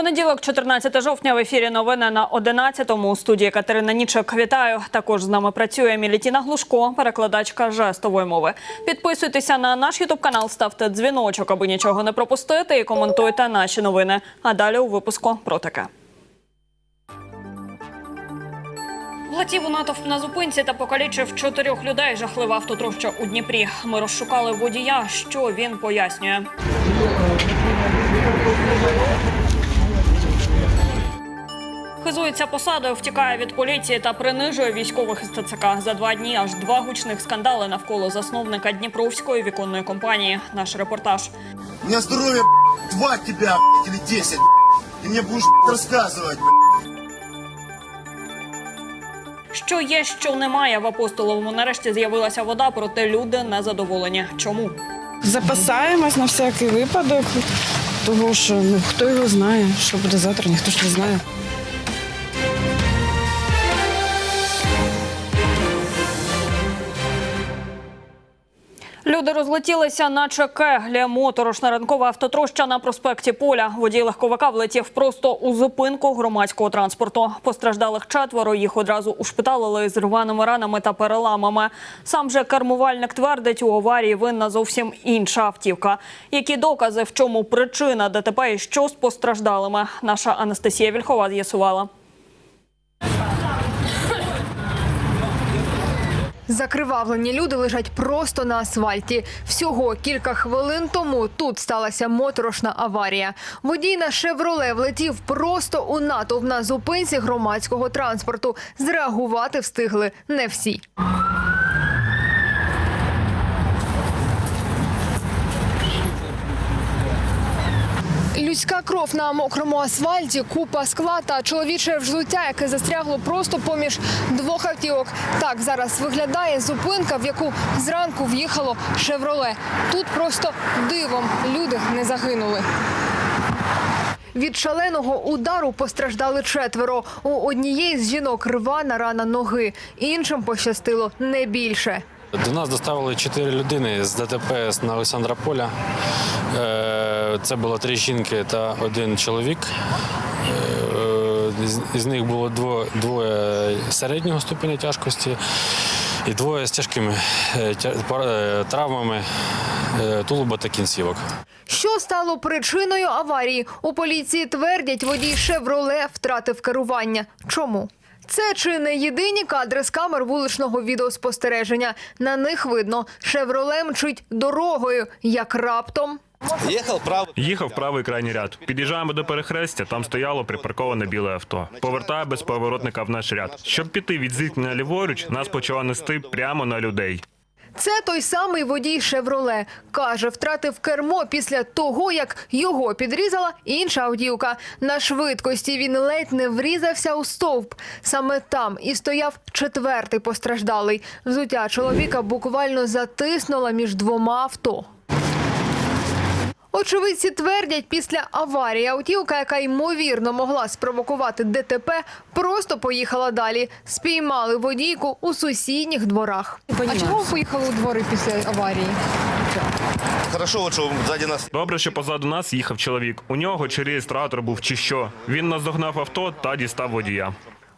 Понеділок, 14 жовтня, в ефірі новини на 11-му. У студії Катерина Нічок. Вітаю. Також з нами працює Мілітіна Глушко, перекладачка жестової мови. Підписуйтеся на наш ютуб канал, ставте дзвіночок, аби нічого не пропустити, і коментуйте наші новини. А далі у випуску про таке. Влетів у натовп на зупинці та покалічив чотирьох людей. Жахлива автотроща у Дніпрі. Ми розшукали водія. Що він пояснює? Хизується посадою, втікає від поліції та принижує військових із ТЦК. За два дні аж два гучних скандали навколо засновника Дніпровської віконної компанії. Наш репортаж. У меня здоровье, два тебя, б***ь, или десять, б***ь. И мне будешь б***ь, рассказывать, б***ь. Що є, що немає в апостоловому. Нарешті з'явилася вода, проте люди незадоволені. Чому? Запасаємось на всякий випадок, тому що ну хто його знає, що буде завтра, ніхто ж не знає. Люди розлетілися, наче кеглі. Моторошна ранкова автотроща на проспекті Поля. Водій легковика влетів просто у зупинку громадського транспорту. Постраждалих четверо. Їх одразу ушпиталили з рваними ранами та переламами. Сам же кермувальник твердить, у аварії винна зовсім інша автівка. Які докази, в чому причина ДТП і що з постраждалими? Наша Анастасія Вільхова з'ясувала. Закривавлені люди лежать просто на асфальті. Всього кілька хвилин тому тут сталася моторошна аварія. Водій на «Шевроле» влетів просто у натовп на зупинці громадського транспорту. Зреагувати встигли не всі. Людська кров на мокрому асфальті, купа скла та чоловіче взуття, яке застрягло просто поміж двох автівок. Так зараз виглядає зупинка, в яку зранку в'їхало шевроле. Тут просто дивом люди не загинули. Від шаленого удару постраждали четверо. У однієї з жінок рвана рана ноги, іншим пощастило не більше. До нас доставили чотири людини з ДТП на Олександра Поля. Е, Це було три жінки та один чоловік. Е, Із них було дво- двоє середнього ступеня тяжкості і двоє з тяжкими е, травмами тулуба та кінцівок. Що стало причиною аварії? У поліції твердять, водій «Шевроле» втратив керування. Чому? Це чи не єдині кадри з камер вуличного відеоспостереження. На них видно, «Шевроле» мчить дорогою, як раптом. Їхав правий крайній ряд. Під'їжджаємо до перехрестя, там стояло припарковане біле авто. Повертає без поворотника в наш ряд. Щоб піти від зіткнення ліворуч, нас почало нести прямо на людей. Це той самий водій «Шевроле». Каже, втратив кермо після того, як його підрізала інша автівка. На швидкості він ледь не врізався у стовп. Саме там і стояв четвертий постраждалий. Взуття чоловіка буквально затиснула між двома авто. Очевидці твердять, після аварії автівка, яка ймовірно могла спровокувати ДТП, просто поїхала далі. Спіймали водійку у сусідніх дворах. А чому ви поїхали у двори після аварії? Хорошо, что нас. Добре, що позаду нас їхав чоловік. У нього чи реєстратор був, чи що. Він наздогнав авто та дістав водія.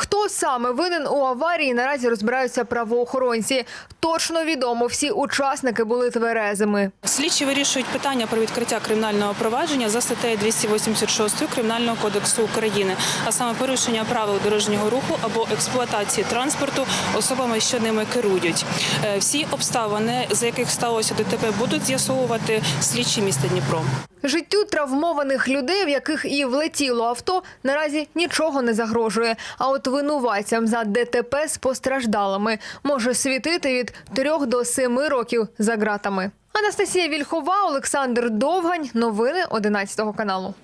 Хто саме винен у аварії, наразі розбираються правоохоронці. Точно відомо, всі учасники були тверезими. Слідчі вирішують питання про відкриття кримінального провадження за статтею 286 Кримінального кодексу України, а саме порушення правил дорожнього руху або експлуатації транспорту особами, що ними керують. Е, Всі обставини, за яких сталося ДТП, будуть з'ясовувати слідчі міста Дніпро. Життю травмованих людей, в яких і влетіло авто, наразі нічого не загрожує. А от винуватцям за ДТП з постраждалими може світити від 3 до 7 років за ґратами. Анастасія Вільхова, Олександр Довгань. Новини 11 каналу.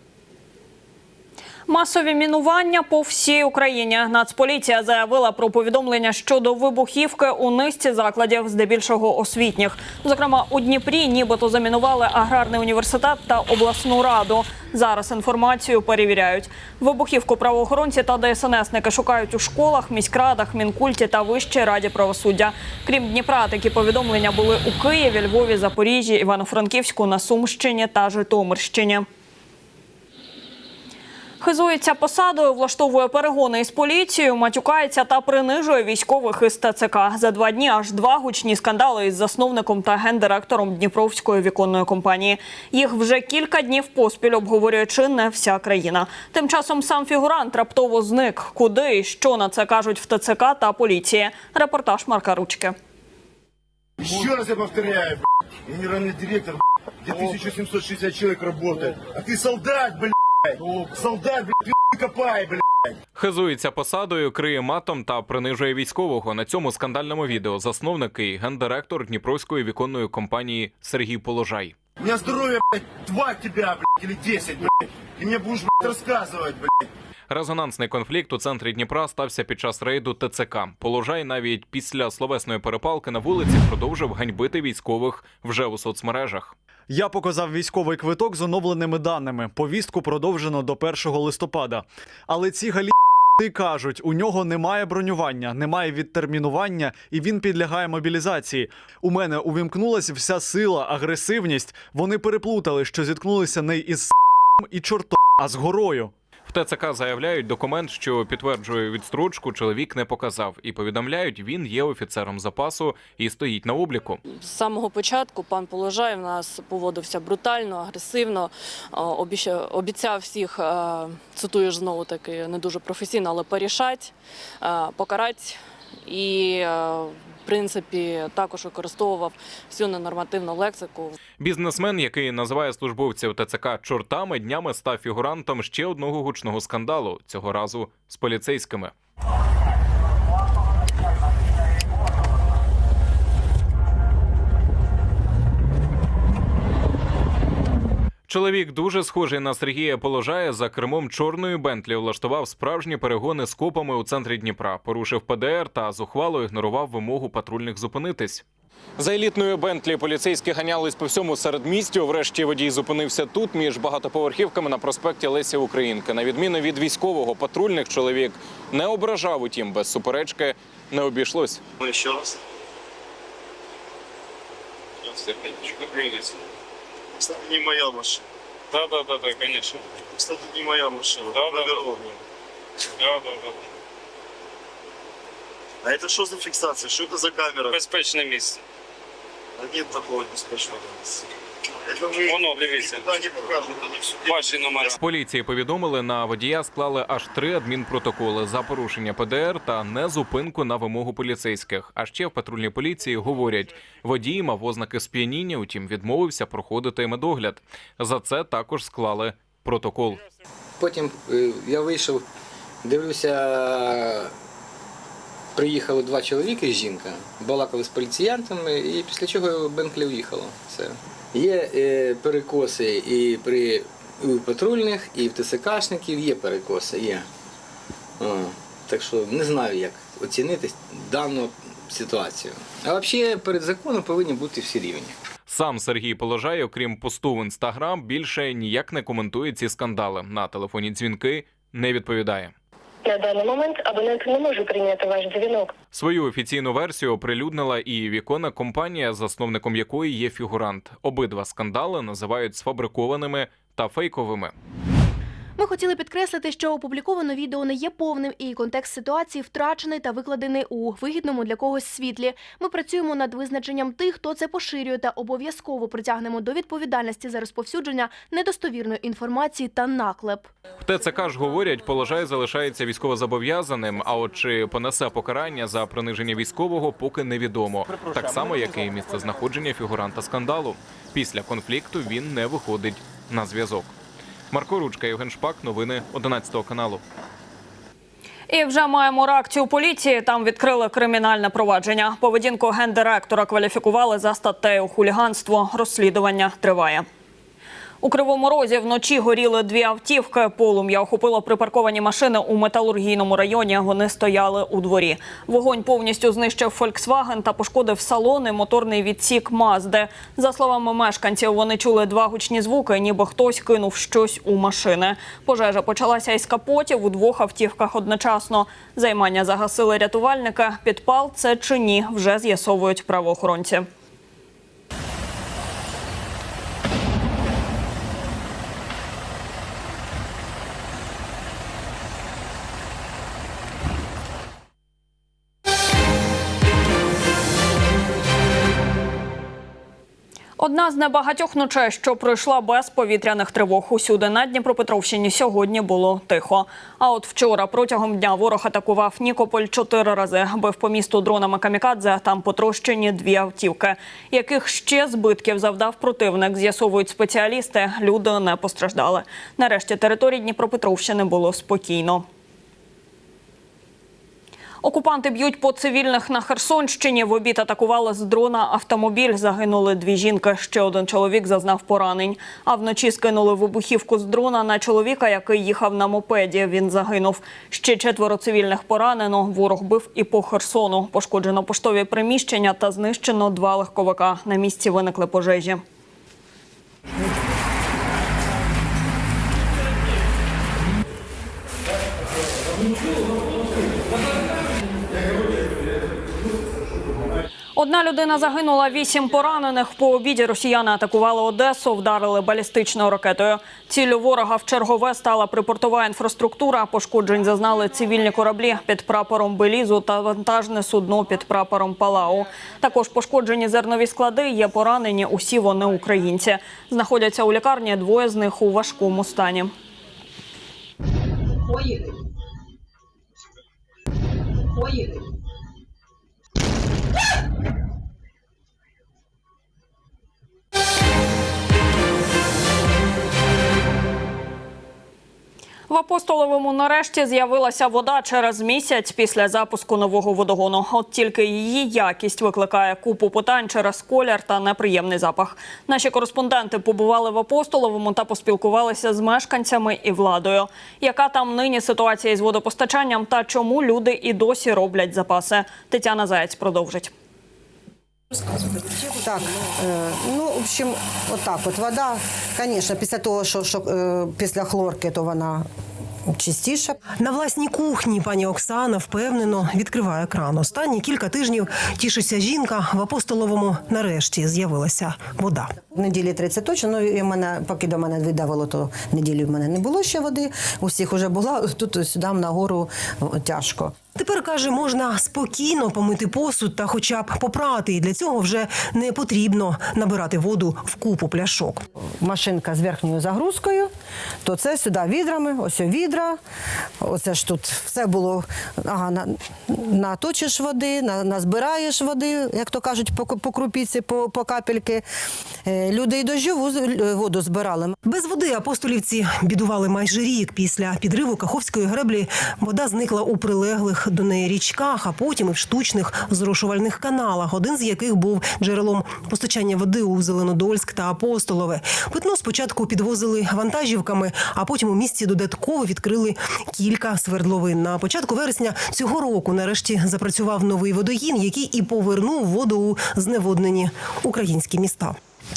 Масові мінування по всій Україні. Нацполіція заявила про повідомлення щодо вибухівки у низці закладів, здебільшого освітніх. Зокрема, у Дніпрі нібито замінували аграрний університет та обласну раду. Зараз інформацію перевіряють. Вибухівку правоохоронці та ДСНСники шукають у школах, міськрадах, мінкульті та вищій раді правосуддя. Крім Дніпра, такі повідомлення були у Києві, Львові, Запоріжжі, Івано-Франківську, на Сумщині та Житомирщині. Хизується посадою, влаштовує перегони із поліцією, матюкається та принижує військових із ТЦК. За два дні аж два гучні скандали із засновником та гендиректором Дніпровської віконної компанії. Їх вже кілька днів поспіль обговорює чи не вся країна. Тим часом сам фігурант раптово зник. Куди і що на це кажуть в ТЦК та поліції. Репортаж Марка Ручки. Еще раз я повторяю, блядь, генеральный директор, где 1760 человек работает. А ты солдат, блядь. Солдат, блядь, копай, блядь. Хизується посадою, криє матом та принижує військового. На цьому скандальному відео засновник і гендиректор Дніпровської віконної компанії Сергій Положай. У блядь, два тебя, блядь, или 10, блядь. И мне будешь, блядь, рассказывать, блядь. Резонансний конфлікт у центрі Дніпра стався під час рейду ТЦК. Положай навіть після словесної перепалки на вулиці продовжив ганьбити військових вже у соцмережах. Я показав військовий квиток з оновленими даними. Повістку продовжено до 1 листопада. Але ці галі кажуть, у нього немає бронювання, немає відтермінування, і він підлягає мобілізації. У мене увімкнулася вся сила, агресивність. Вони переплутали, що зіткнулися не із і чортом, а з горою. В ТЦК заявляють, документ, що підтверджує відстрочку, чоловік не показав, і повідомляють, він є офіцером запасу і стоїть на обліку. З самого початку пан Положай в нас поводився брутально, агресивно, е, обіцяв всіх, цитуєш цитую ж знову таки, не дуже професійно, але порішать, покарати. покарать. І, е, в принципі, також використовував всю ненормативну лексику. Бізнесмен, який називає службовців ТЦК чортами, днями став фігурантом ще одного гучного скандалу. Цього разу з поліцейськими. Чоловік дуже схожий на Сергія Положая за кермом чорної Бентлі влаштував справжні перегони з копами у центрі Дніпра, порушив ПДР та зухвало ігнорував вимогу патрульних зупинитись. За елітною Бентлі поліцейські ганялись по всьому середмістю. Врешті водій зупинився тут між багатоповерхівками на проспекті Лесі Українки. На відміну від військового, патрульних чоловік не ображав, утім без суперечки не обійшлось. Ну, еще раз. Кстати, не моя машина. Да, да, да, да, конечно. Кстати, не моя машина. Да, да, Наверное. Да, да, да. А это что за фиксация? Что это за камера? Безпечне місце. Да нет такого беспечного места. Это мы Воно, дивіться. Ваші номери. З поліції повідомили, на водія склали аж три адмінпротоколи за порушення ПДР та незупинку на вимогу поліцейських. А ще в патрульній поліції говорять, водій мав ознаки сп'яніння, утім відмовився проходити медогляд. За це також склали протокол. Потім е, я вийшов, дивлюся, приїхали два чоловіки і жінка, балакали з поліціянтами, і після чого Бенклі уїхало. Все. Є е, перекоси і при і у патрульних, і в ТСКшників є перекоси, є. О, так що не знаю, як оцінити дану ситуацію. А взагалі перед законом повинні бути всі рівні. Сам Сергій Положай, окрім посту в інстаграм, більше ніяк не коментує ці скандали. На телефонні дзвінки не відповідає. На даний момент абонент не може прийняти ваш дзвінок. Свою офіційну версію оприлюднила і віконна компанія, засновником якої є фігурант. Обидва скандали називають сфабрикованими та фейковими. Ми хотіли підкреслити, що опубліковане відео не є повним, і контекст ситуації втрачений та викладений у вигідному для когось світлі. Ми працюємо над визначенням тих, хто це поширює, та обов'язково притягнемо до відповідальності за розповсюдження недостовірної інформації та наклеп. В ТЦК ж говорять, положай залишається військовозобов'язаним. А от чи понесе покарання за приниження військового, поки невідомо. Так само, як і місце знаходження фігуранта скандалу. Після конфлікту він не виходить на зв'язок. Марко Ручка, Євген Шпак, новини 11 каналу. І вже маємо реакцію поліції. Там відкрили кримінальне провадження. Поведінку гендиректора кваліфікували за статтею хуліганство. Розслідування триває. У Кривому Розі вночі горіли дві автівки. Полум'я охопило припарковані машини у металургійному районі. Вони стояли у дворі. Вогонь повністю знищив Фольксваген та пошкодив салони, моторний відсік Мазди. За словами мешканців, вони чули два гучні звуки, ніби хтось кинув щось у машини. Пожежа почалася із капотів у двох автівках одночасно. Займання загасили рятувальники. Підпал це чи ні, вже з'ясовують правоохоронці. Одна з небагатьох ночей, що пройшла без повітряних тривог. Усюди на Дніпропетровщині сьогодні було тихо. А от вчора протягом дня ворог атакував Нікополь чотири рази. Бив по місту дронами камікадзе. Там потрощені дві автівки. Яких ще збитків завдав противник, з'ясовують спеціалісти. Люди не постраждали. Нарешті території Дніпропетровщини було спокійно. Окупанти б'ють по цивільних на Херсонщині. В обід атакували з дрона автомобіль. Загинули дві жінки. Ще один чоловік зазнав поранень. А вночі скинули вибухівку з дрона на чоловіка, який їхав на мопеді. Він загинув. Ще четверо цивільних поранено. Ворог бив і по Херсону. Пошкоджено поштові приміщення та знищено два легковика. На місці виникли пожежі. Одна людина загинула, вісім поранених. По обіді росіяни атакували Одесу, вдарили балістичною ракетою. Ціллю ворога в чергове стала припортова інфраструктура. Пошкоджень зазнали цивільні кораблі під прапором Белізу та вантажне судно під прапором Палау. Також пошкоджені зернові склади. Є поранені. Усі вони українці. Знаходяться у лікарні. Двоє з них у важкому стані. В Апостоловому нарешті з'явилася вода через місяць після запуску нового водогону. От тільки її якість викликає купу питань через колір та неприємний запах. Наші кореспонденти побували в Апостоловому та поспілкувалися з мешканцями і владою. Яка там нині ситуація із водопостачанням та чому люди і досі роблять запаси? Тетяна Заєць продовжить. Так, е, ну, в общем, отак от вода, звісно, після того, що, що е, після хлорки, то вона чистіша. На власній кухні пані Оксана впевнено відкриває кран. Останні кілька тижнів тішиться жінка в апостоловому. Нарешті з'явилася вода. Неділі 30 точно. Ну, і в мене, поки до мене видавало, то неділі в мене не було ще води. У всіх вже була. Тут сюди нагору тяжко. Тепер каже, можна спокійно помити посуд та хоча б попрати. І для цього вже не потрібно набирати воду в купу пляшок. Машинка з верхньою загрузкою, то це сюди відрами, ось о відра. Оце ж тут все було. Ага, на, наточиш води, на, назбираєш води, як то кажуть, по, по крупіці, по, по капельки. Е, Люди дощову з- воду збирали. Без води апостолівці бідували майже рік. Після підриву Каховської греблі вода зникла у прилеглих до неї річках, а потім і в штучних зрошувальних каналах, один з яких був джерелом постачання води у Зеленодольськ та Апостолове. Питно спочатку підвозили вантажівками, а потім у місті додатково відкрили кілька свердловин. На початку вересня цього року нарешті запрацював новий водогін, який і повернув воду у зневоднені українські міста.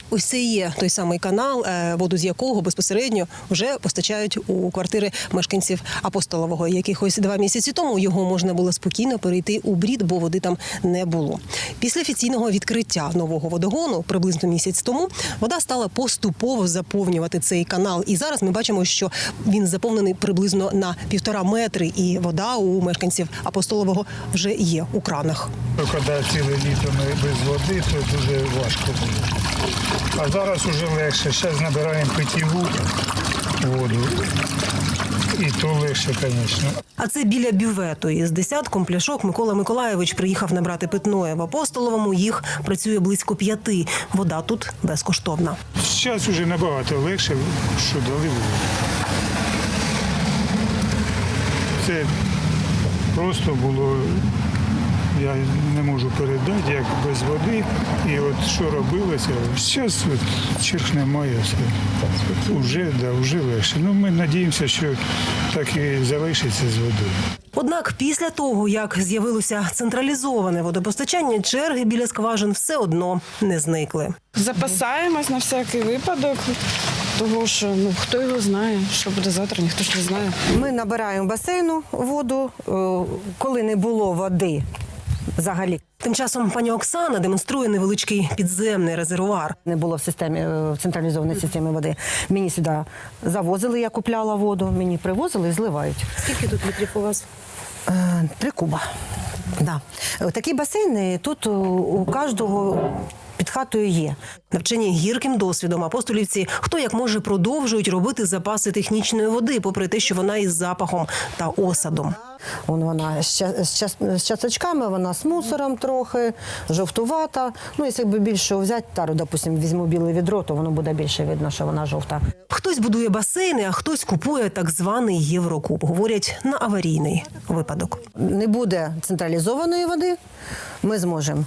Ось це є той самий канал, е, воду з якого безпосередньо вже постачають у квартири мешканців апостолового. Якихось два місяці тому його можна було спокійно перейти у брід, бо води там не було. Після офіційного відкриття нового водогону, приблизно місяць тому, вода стала поступово заповнювати цей канал. І зараз ми бачимо, що він заповнений приблизно на півтора метри, і вода у мешканців апостолового вже є у кранах. Коли ціле літо без води, то дуже важко було. А зараз вже легше. Зараз набираємо питьову воду. І то легше, звісно. А це біля бювету. Із десятком пляшок Микола Миколаєвич приїхав набрати питної. В Апостоловому їх працює близько п'яти. Вода тут безкоштовна. Зараз вже набагато легше, що дали воду. Це просто було, я не можу передати, як без води. І от що робилося, зараз от черг немає. Все. Уже, да, вже легше. Ну, ми надіємося, що так і залишиться з водою. Однак після того, як з'явилося централізоване водопостачання, черги біля скважин все одно не зникли. Запасаємось на всякий випадок, того що ну хто його знає, що буде завтра, ніхто ж не знає. Ми набираємо басейну воду, е, коли не було води взагалі. Тим часом пані Оксана демонструє невеличкий підземний резервуар. Не було в системі е, в централізованій системі води. Мені сюди завозили, я купляла воду, мені привозили і зливають. Скільки тут літрів у вас? Е, Три куба. Да. Е, Такі басейни тут у кожного під хатою є. Навчені гірким досвідом апостолівці, хто як може продовжують робити запаси технічної води, попри те, що вона із запахом та осадом. Вон вона з, ча- з, час- з часочками, вона з мусором трохи, жовтувата. Ну, якщо якби більше взяти тару, допустимо, візьму біле відро, то воно буде більше видно, що вона жовта. Хтось будує басейни, а хтось купує так званий Єврокуб. Говорять на аварійний випадок. Не буде централізованої води, ми зможемо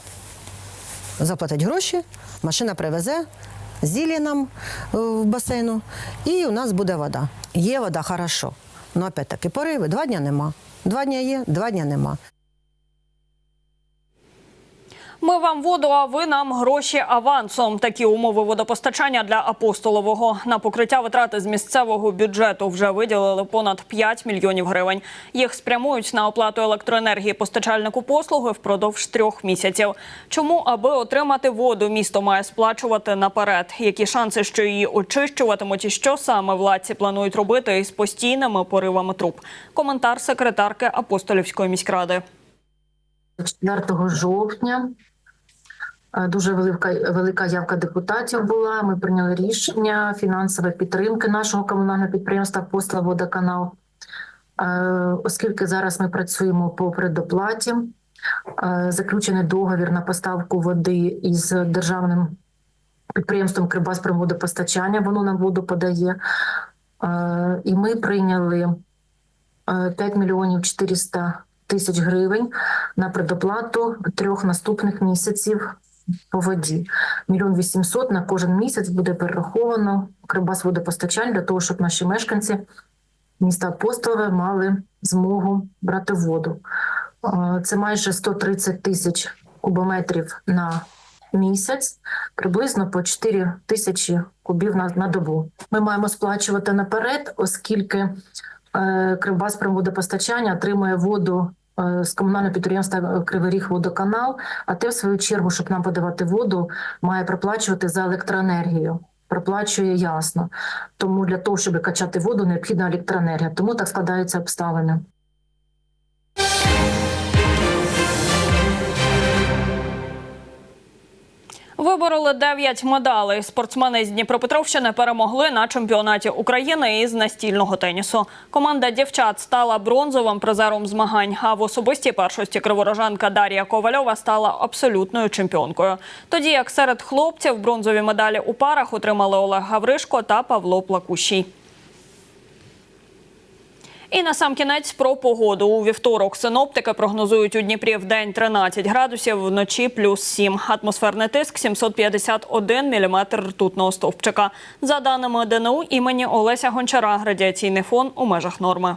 заплатити гроші, машина привезе, зілля нам е, в басейну, і у нас буде вода. Є вода, хорошо. Ну, опять-таки, пориви, два дня нема. Два дня є, два дня нема. Ми вам воду, а ви нам гроші авансом. Такі умови водопостачання для апостолового. На покриття витрати з місцевого бюджету вже виділили понад 5 мільйонів гривень. Їх спрямують на оплату електроенергії постачальнику послуги впродовж трьох місяців. Чому, аби отримати воду, місто має сплачувати наперед? Які шанси, що її очищуватимуть, і що саме владці планують робити із постійними поривами труб? Коментар секретарки апостолівської міськради. 4 жовтня дуже велика, велика явка депутатів була. Ми прийняли рішення фінансової підтримки нашого комунального підприємства «Посла Водоканал». Е, Оскільки зараз ми працюємо по предоплаті, е, заключений договір на поставку води із державним підприємством «Кривбаспромводопостачання», воно нам воду подає. Е, І ми прийняли е, 5 мільйонів 400 тисяч гривень на предоплату трьох наступних місяців по воді. Мільйон вісімсот на кожен місяць буде перераховано Кривбас водопостачань для того, щоб наші мешканці міста Апостолове мали змогу брати воду. Це майже 130 тисяч кубометрів на місяць, приблизно по 4 тисячі кубів на, на добу. Ми маємо сплачувати наперед, оскільки е, Кривбаспромводопостачання отримує воду з комунального підприємства Кривий Ріг водоканал, а те, в свою чергу, щоб нам подавати воду, має проплачувати за електроенергію. Проплачує ясно. Тому для того, щоб качати воду, необхідна електроенергія. Тому так складаються обставини. Вибороли 9 медалей. Спортсмени з Дніпропетровщини перемогли на чемпіонаті України із настільного тенісу. Команда дівчат стала бронзовим призером змагань. А в особистій першості криворожанка Дар'я Ковальова стала абсолютною чемпіонкою. Тоді як серед хлопців бронзові медалі у парах отримали Олег Гавришко та Павло Плакущий. І на сам кінець про погоду. У вівторок синоптики прогнозують у Дніпрі в день 13 градусів, вночі плюс 7. Атмосферний тиск 751 міліметр ртутного стовпчика. За даними ДНУ імені Олеся Гончара, радіаційний фон у межах норми.